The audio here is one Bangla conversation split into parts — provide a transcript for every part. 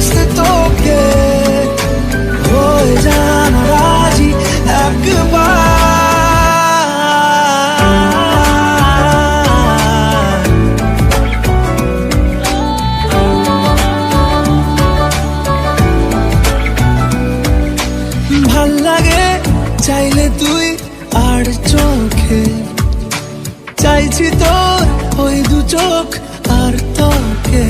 বাঁচতে তোকে। হয়ে জানা রাজি একবার। ভালো লাগে চাইলে তুই আর চোখে। চাইছি তোর ওই দু চোখ আর তোকে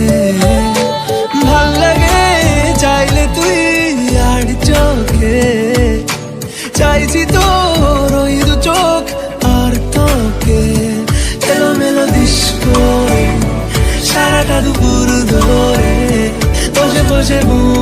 সারাটা দুপুর ধরে বসে বসে চোখ